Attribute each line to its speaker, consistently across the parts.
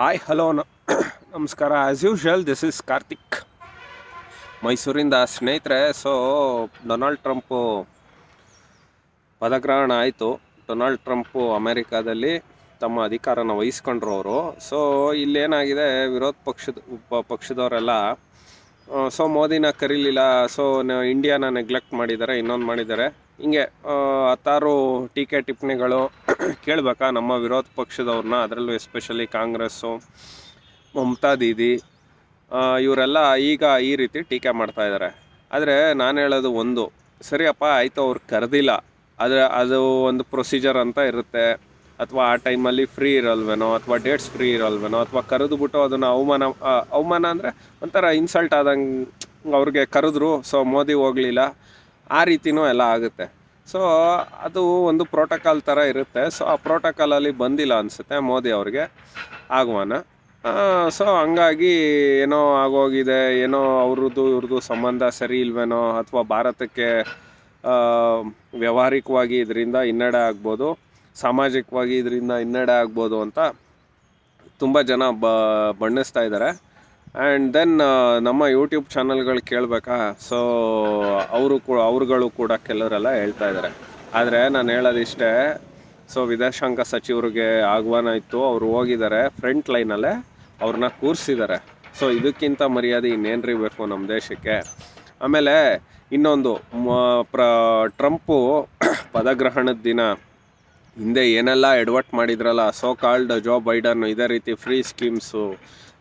Speaker 1: Hi hello ನಮಸ್ಕಾರ. As usual this is Karthik ಮೈಸೂರಿಂದ ಸ್ನೇಹಿತರೆ ಸೊ ಡೊನಾಲ್ಡ್ ಟ್ರಂಪು ಪದಗ್ರಹಣ ಆಯಿತು. ಡೊನಾಲ್ಡ್ ಟ್ರಂಪು ಅಮೇರಿಕಾದಲ್ಲಿ ತಮ್ಮ ಅಧಿಕಾರನ ವಹಿಸ್ಕೊಂಡ್ರು ಅವರು. ಸೊ ಇಲ್ಲೇನಾಗಿದೆ, ವಿರೋಧ ಪಕ್ಷದ ಪಕ್ಷದವರೆಲ್ಲ ಸೊ ಮೋದಿನ ಕರೀಲಿಲ್ಲ. ಸೊ ಇಂಡಿಯಾನ ನೆಗ್ಲೆಕ್ಟ್ ಮಾಡಿದ್ದಾರೆ, ಇನ್ನೊಂದು ಮಾಡಿದ್ದಾರೆ. ಹಿಂಗೆ ಹತ್ತಾರು ಟೀಕೆ ಟಿಪ್ಪಣಿಗಳು ಕೇಳಬೇಕಾ? ನಮ್ಮ ವಿರೋಧ ಪಕ್ಷದವ್ರನ್ನ, ಅದರಲ್ಲೂ ಎಸ್ಪೆಷಲಿ ಕಾಂಗ್ರೆಸ್ಸು, ಮಮತಾ ದೀದಿ ಇವರೆಲ್ಲ ಈಗ ಈ ರೀತಿ ಟೀಕೆ ಮಾಡ್ತಾ ಇದ್ದಾರೆ. ಆದರೆ ನಾನು ಹೇಳೋದು ಒಂದು, ಸರಿಯಪ್ಪ, ಆಯಿತು ಅವ್ರು ಕರೆದಿಲ್ಲ. ಆದರೆ ಅದು ಒಂದು ಪ್ರೊಸೀಜರ್ ಅಂತ ಇರುತ್ತೆ. ಅಥವಾ ಆ ಟೈಮಲ್ಲಿ ಫ್ರೀ ಇರಲ್ವೇನೋ, ಅಥವಾ ಡೇಟ್ಸ್ ಫ್ರೀ ಇರಲ್ವೇನೋ, ಅಥವಾ ಕರೆದು ಬಿಟ್ಟು ಅದನ್ನು ಅವಮಾನ ಅವಮಾನ ಅಂದರೆ ಒಂಥರ ಇನ್ಸಲ್ಟ್ ಆದಂಗೆ ಅವ್ರಿಗೆ ಕರೆದ್ರು ಸೊ ಮೋದಿ ಹೋಗಲಿಲ್ಲ. ಆ ರೀತಿನೂ ಎಲ್ಲ ಆಗುತ್ತೆ. ಸೊ ಅದು ಒಂದು ಪ್ರೋಟೋಕಾಲ್ ಥರ ಇರುತ್ತೆ. ಸೊ ಆ ಪ್ರೋಟೋಕಾಲಲ್ಲಿ ಬಂದಿಲ್ಲ ಅನಿಸುತ್ತೆ ಮೋದಿ ಅವ್ರಿಗೆ. ಆಹ್ವಾನ ಸೊ ಹಂಗಾಗಿ ಏನೋ ಆಗೋಗಿದೆ, ಏನೋ ಅವ್ರದ್ದು ಇವ್ರದ್ದು ಸಂಬಂಧ ಸರಿ ಇಲ್ವೇನೋ ಅಥವಾ ಭಾರತಕ್ಕೆ ವ್ಯವಹಾರಿಕವಾಗಿ ಇದರಿಂದ ಹಿನ್ನಡೆ ಆಗ್ಬೋದು, ಸಾಮಾಜಿಕವಾಗಿ ಇದರಿಂದ ಹಿನ್ನಡೆ ಆಗ್ಬೋದು ಅಂತ ತುಂಬ ಜನ ಬಣ್ಣಿಸ್ತಾ ಇದ್ದಾರೆ. ಆ್ಯಂಡ್ ದೆನ್ ನಮ್ಮ ಯೂಟ್ಯೂಬ್ ಚಾನಲ್ಗಳು ಕೇಳಬೇಕಾ? ಸೊ ಅವರು ಕೂಡ ಅವ್ರುಗಳು ಕೂಡ ಕೆಲವರೆಲ್ಲ ಹೇಳ್ತಾ ಇದ್ದಾರೆ. ಆದರೆ ನಾನು ಹೇಳೋದಿಷ್ಟೇ ಸೊ ವಿದೇಶಾಂಗ ಸಚಿವರಿಗೆ ಆಹ್ವಾನ ಇತ್ತು. ಅವರು ಹೋಗಿದ್ದಾರೆ ಫ್ರಂಟ್ ಲೈನಲ್ಲೇ ಅವ್ರನ್ನ ಕೂರಿಸಿದ್ದಾರೆ. ಸೊ ಇದಕ್ಕಿಂತ ಮರ್ಯಾದೆ ಇನ್ನೇನ್ರಿ ಬೇಕು ನಮ್ಮ ದೇಶಕ್ಕೆ? ಆಮೇಲೆ ಇನ್ನೊಂದು ಪ್ರ, ಟ್ರಂಪು ಪದಗ್ರಹಣದ ದಿನ. ಹಿಂದೆ ಏನೆಲ್ಲ ಎಡವಟ್ ಮಾಡಿದ್ರಲ್ಲ ಸೋ ಕಾಲ್ಡ್ ಜೋ ಬೈಡನ್ ಇದೇ ರೀತಿ ಫ್ರೀ ಸ್ಕೀಮ್ಸು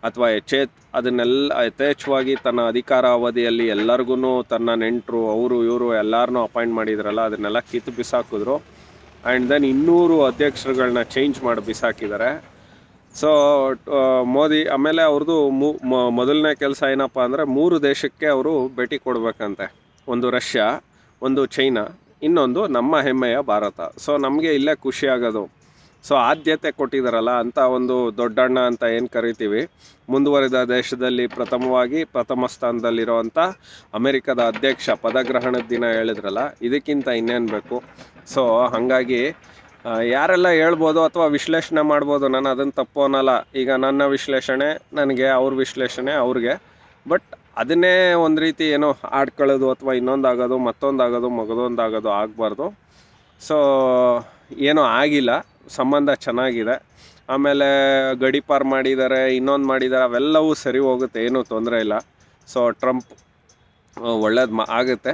Speaker 1: ಅಥವಾ ಯಥೇ ಅದನ್ನೆಲ್ಲ ಯಥೇಚ್ಛವಾಗಿ ತನ್ನ ಅಧಿಕಾರ ಅವಧಿಯಲ್ಲಿ ಎಲ್ಲರಿಗೂ ತನ್ನ ನೆಂಟರು, ಅವರು, ಇವರು ಎಲ್ಲರನ್ನೂ ಅಪಾಯಿಂಟ್ ಮಾಡಿದ್ರಲ್ಲ, ಅದನ್ನೆಲ್ಲ ಕಿತ್ತು ಬಿಸಾಕಿದ್ರು. ಆ್ಯಂಡ್ ದೆನ್ ಇನ್ನೂರು ಅಧ್ಯಕ್ಷರುಗಳನ್ನ ಚೇಂಜ್ ಮಾಡಿ ಬಿಸಾಕಿದ್ದಾರೆ. ಸೊ ಮೋದಿ, ಆಮೇಲೆ ಅವ್ರದ್ದು ಮೊದಲನೇ ಕೆಲಸ ಏನಪ್ಪ ಅಂದರೆ ಮೂರು ದೇಶಕ್ಕೆ ಅವರು ಭೇಟಿ ಕೊಡಬೇಕಂತೆ. ಒಂದು ರಷ್ಯಾ, ಒಂದು ಚೈನಾ, ಇನ್ನೊಂದು ನಮ್ಮ ಹೆಮ್ಮೆಯ ಭಾರತ. ಸೊ, ನಮಗೆ ಇಲ್ಲೇ ಖುಷಿಯಾಗೋದು ಸೊ ಆದ್ಯತೆ ಕೊಟ್ಟಿದ್ದಾರಲ್ಲ ಅಂತ ಒಂದು ದೊಡ್ಡಣ್ಣ ಅಂತ ಏನು ಕರಿತೀವಿ, ಮುಂದುವರಿದ ದೇಶದಲ್ಲಿ ಪ್ರಥಮವಾಗಿ ಪ್ರಥಮ ಸ್ಥಾನದಲ್ಲಿರುವಂಥ ಅಮೆರಿಕದ ಅಧ್ಯಕ್ಷ ಪದಗ್ರಹಣದ ದಿನ ಹೇಳಿದ್ರಲ್ಲ, ಇದಕ್ಕಿಂತ ಇನ್ನೇನು ಬೇಕು? ಸೊ ಹಾಗಾಗಿ ಯಾರೆಲ್ಲ ಹೇಳ್ಬೋದು ಅಥವಾ ವಿಶ್ಲೇಷಣೆ ಮಾಡ್ಬೋದು, ನಾನು ಅದನ್ನು ತಪ್ಪು ಅನ್ನಲ್ಲ. ಈಗ ನನ್ನ ವಿಶ್ಲೇಷಣೆ, ನನಗೆ ಅವ್ರ ವಿಶ್ಲೇಷಣೆ, ಅವ್ರಿಗೆ. ಬಟ್ ಅದನ್ನೇ ಒಂದು ರೀತಿ ಏನೋ ಆಡ್ಕೊಳ್ಳೋದು ಅಥವಾ ಇನ್ನೊಂದಾಗೋದು, ಮತ್ತೊಂದಾಗೋದು, ಮಗದೊಂದಾಗೋದು ಆಗಬಾರ್ದು. ಸೊ, ಏನೂ ಆಗಿಲ್ಲ. ಸಂಬಂಧ ಚೆನ್ನಾಗಿದೆ. ಆಮೇಲೆ ಗಡಿಪಾರ್ ಮಾಡಿದ್ದಾರೆ ಇನ್ನೊಂದು ಮಾಡಿದ್ದಾರೆ ಅವೆಲ್ಲವೂ ಸರಿ ಹೋಗುತ್ತೆ, ಏನೂ ತೊಂದರೆ ಇಲ್ಲ. ಸೊ ಟ್ರಂಪ್ ಒಳ್ಳೇದು ಮಾ, ಆಗುತ್ತೆ.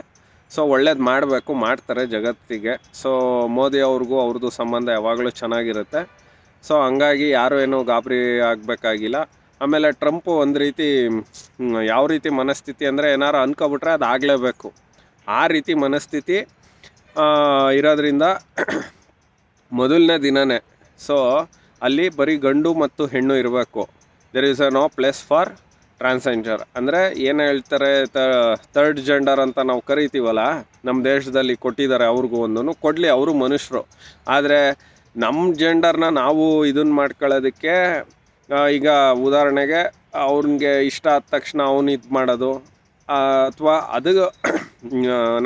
Speaker 1: ಸೊ ಒಳ್ಳೇದು ಮಾಡಬೇಕು, ಮಾಡ್ತಾರೆ ಜಗತ್ತಿಗೆ. ಸೊ ಮೋದಿ ಅವ್ರಿಗೂ ಅವ್ರದ್ದು ಸಂಬಂಧ ಯಾವಾಗಲೂ ಚೆನ್ನಾಗಿರುತ್ತೆ. ಸೊ ಹಂಗಾಗಿ ಯಾರು ಏನೂ ಗಾಬರಿ ಆಗಬೇಕಾಗಿಲ್ಲ. ಆಮೇಲೆ ಟ್ರಂಪು ಒಂದು ರೀತಿ ಯಾವ ರೀತಿ ಮನಸ್ಥಿತಿ ಅಂದರೆ ಏನಾರು ಅನ್ಕೊಬಿಟ್ರೆ ಅದು ಆಗಲೇಬೇಕು. ಆ ರೀತಿ ಮನಸ್ಥಿತಿ ಇರೋದ್ರಿಂದ ಮೊದಲನೇ ದಿನವೇ ಸೊ ಅಲ್ಲಿ ಬರೀ ಗಂಡು ಮತ್ತು ಹೆಣ್ಣು ಇರಬೇಕು. There is a no place for transgender ಅಂದರೆ ಏನು ಹೇಳ್ತಾರೆ ಥರ್ಡ್ ಜೆಂಡರ್ ಅಂತ ನಾವು ಕರಿತೀವಲ್ಲ ನಮ್ಮ ದೇಶದಲ್ಲಿ ಕೊಟ್ಟಿದ್ದಾರೆ ಅವ್ರಿಗೂ ಒಂದನ್ನು ಕೊಡಲಿ ಅವರು ಮನುಷ್ಯರು. ಆದರೆ ನಮ್ಮ ಜೆಂಡರ್ನ ನಾವು ಇದನ್ನು ಮಾಡ್ಕೊಳ್ಳೋದಕ್ಕೆ ಈಗ ಉದಾಹರಣೆಗೆ ಅವ್ನಿಗೆ ಇಷ್ಟ ಆದ ತಕ್ಷಣ ಅವನು ಇದು ಮಾಡೋದು ಅಥವಾ ಅದು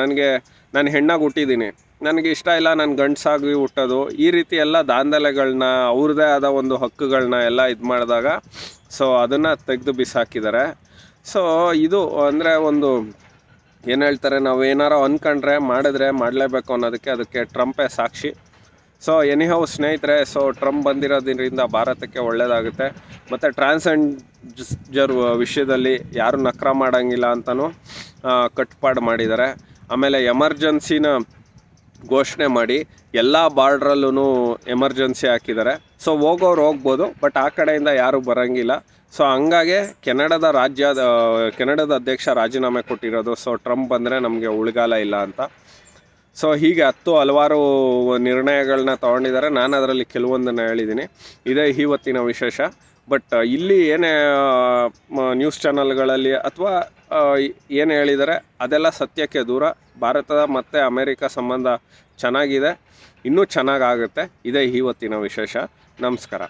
Speaker 1: ನನಗೆ, ನಾನು ಹೆಣ್ಣಾಗಿ ಹುಟ್ಟಿದ್ದೀನಿ ನನಗೆ ಇಷ್ಟ ಇಲ್ಲ, ನಾನು ಗಂಡಸಾಗಿ ಹುಟ್ಟೋದು. ಈ ರೀತಿ ಎಲ್ಲ ದಾಂಧಲೆಗಳನ್ನ ಅವ್ರದ್ದೇ ಆದ ಒಂದು ಹಕ್ಕುಗಳನ್ನ ಎಲ್ಲ ಇದು ಮಾಡಿದಾಗ ಸೊ ಅದನ್ನು ತೆಗೆದು ಬಿಸಾಕಿದ್ದಾರೆ. ಸೊ ಇದು ಅಂದರೆ ಒಂದು, ಏನು ಹೇಳ್ತಾರೆ, ನಾವು ಏನಾರು ಅಂದ್ಕೊಂಡ್ರೆ ಮಾಡಿದ್ರೆ ಮಾಡಲೇಬೇಕು ಅನ್ನೋದಕ್ಕೆ ಅದಕ್ಕೆ ಟ್ರಂಪೇ ಸಾಕ್ಷಿ. ಸೊ ಎನಿಹೌ ಸ್ನೇಹಿತರೆ ಸೊ ಟ್ರಂಪ್ ಬಂದಿರೋದ್ರಿಂದ ಭಾರತಕ್ಕೆ ಒಳ್ಳೆಯದಾಗುತ್ತೆ ಮತ್ತು ಟ್ರಾನ್ಸ್ಜೆಂಡರ್ ವಿಷಯದಲ್ಲಿ ಯಾರು ನಕ್ರ ಮಾಡೋಂಗಿಲ್ಲ ಅಂತಲೂ ಕಟ್ಪಾಡು ಮಾಡಿದ್ದಾರೆ. ಆಮೇಲೆ ಎಮರ್ಜೆನ್ಸಿನ ಘೋಷಣೆ ಮಾಡಿ ಎಲ್ಲ ಬಾರ್ಡ್ರಲ್ಲೂ ಎಮರ್ಜೆನ್ಸಿ ಹಾಕಿದ್ದಾರೆ. ಸೊ ಹೋಗೋರು ಹೋಗ್ಬೋದು ಬಟ್ ಆ ಕಡೆಯಿಂದ ಯಾರೂ ಬರೋಂಗಿಲ್ಲ. ಸೊ ಹಂಗಾಗಿ ಕೆನಡಾದ ರಾಜ್ಯದ ಕೆನಡಾದ ಅಧ್ಯಕ್ಷ ರಾಜೀನಾಮೆ ಕೊಟ್ಟಿರೋದು ಸೊ ಟ್ರಂಪ್ ಬಂದರೆ ನಮಗೆ ಉಳಿಗಾಲ ಇಲ್ಲ ಅಂತ. ಸೊ ಹೀಗೆ ಹತ್ತು ಹಲವಾರು ನಿರ್ಣಯಗಳನ್ನ ತೊಗೊಂಡಿದ್ದಾರೆ. ನಾನು ಅದರಲ್ಲಿ ಕೆಲವೊಂದನ್ನು ಹೇಳಿದ್ದೀನಿ. ಇದೇ ಇವತ್ತಿನ ವಿಶೇಷ. ಬಟ್ ಇಲ್ಲಿ ಏನೇ ನ್ಯೂಸ್ ಚಾನಲ್ಗಳಲ್ಲಿ ಅಥವಾ ಏನು ಹೇಳಿದ್ದಾರೆ ಅದೆಲ್ಲ ಸತ್ಯಕ್ಕೆ ದೂರ. ಭಾರತದ ಮತ್ತು ಅಮೇರಿಕ ಸಂಬಂಧ ಚೆನ್ನಾಗಿದೆ, ಇನ್ನೂ ಚೆನ್ನಾಗಾಗುತ್ತೆ. ಇದೇ ಇವತ್ತಿನ ವಿಶೇಷ. ನಮಸ್ಕಾರ.